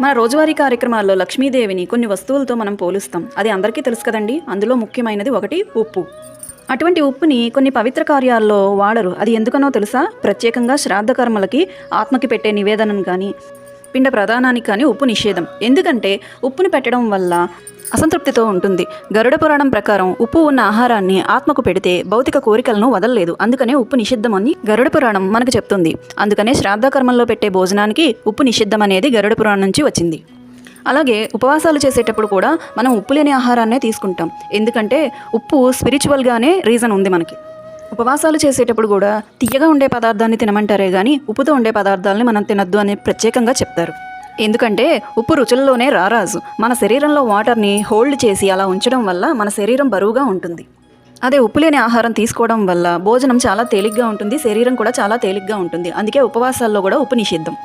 మన రోజువారీ కార్యక్రమాల్లో లక్ష్మీదేవిని కొన్ని వస్తువులతో మనం పోలుస్తాం. అది అందరికీ తెలుసు కదండి? అందులో ముఖ్యమైనది ఒకటి ఉప్పు. అటువంటి ఉప్పుని కొన్ని పవిత్ర కార్యాల్లో వాడరు. అది ఎందుకనో తెలుసా? ప్రత్యేకంగా శ్రాద్ధ కర్మలకి ఆత్మకి పెట్టే నివేదనను కానీ పిండ ప్రధానానికి కానీ ఉప్పు నిషేధం. ఎందుకంటే ఉప్పుని పెట్టడం వల్ల అసంతృప్తితో ఉంటుంది. గరుడ పురాణం ప్రకారం ఉప్పు ఉన్న ఆహారాన్ని ఆత్మకు పెడితే భౌతిక కోరికలను వదలలేదు. అందుకనే ఉప్పు నిషిద్ధం అని గరుడ పురాణం మనకు చెప్తుంది. అందుకనే శ్రాద్ధ పెట్టే భోజనానికి ఉప్పు నిషిద్ధం అనేది గరుడ పురాణం నుంచి వచ్చింది. అలాగే ఉపవాసాలు చేసేటప్పుడు కూడా మనం ఉప్పు లేని ఆహారాన్నే తీసుకుంటాం. ఎందుకంటే ఉప్పు స్పిరిచువల్గానే రీజన్ ఉంది మనకి. ఉపవాసాలు చేసేటప్పుడు కూడా తీయగా ఉండే పదార్థాన్ని తినమంటారే కానీ ఉప్పుతో ఉండే పదార్థాలని మనం తినద్దు అని ప్రత్యేకంగా చెప్తారు. ఎందుకంటే ఉప్పు రుచుల్లోనే రారాజు. మన శరీరంలో వాటర్ని హోల్డ్ చేసి అలా ఉంచడం వల్ల మన శరీరం బరువుగా ఉంటుంది. అదే ఉప్పు లేని ఆహారం తీసుకోవడం వల్ల భోజనం చాలా తేలిగ్గా ఉంటుంది శరీరం కూడా చాలా తేలిగ్గా ఉంటుంది. అందుకే ఉపవాసాల్లో కూడా ఉప్పు నిషిద్ధం.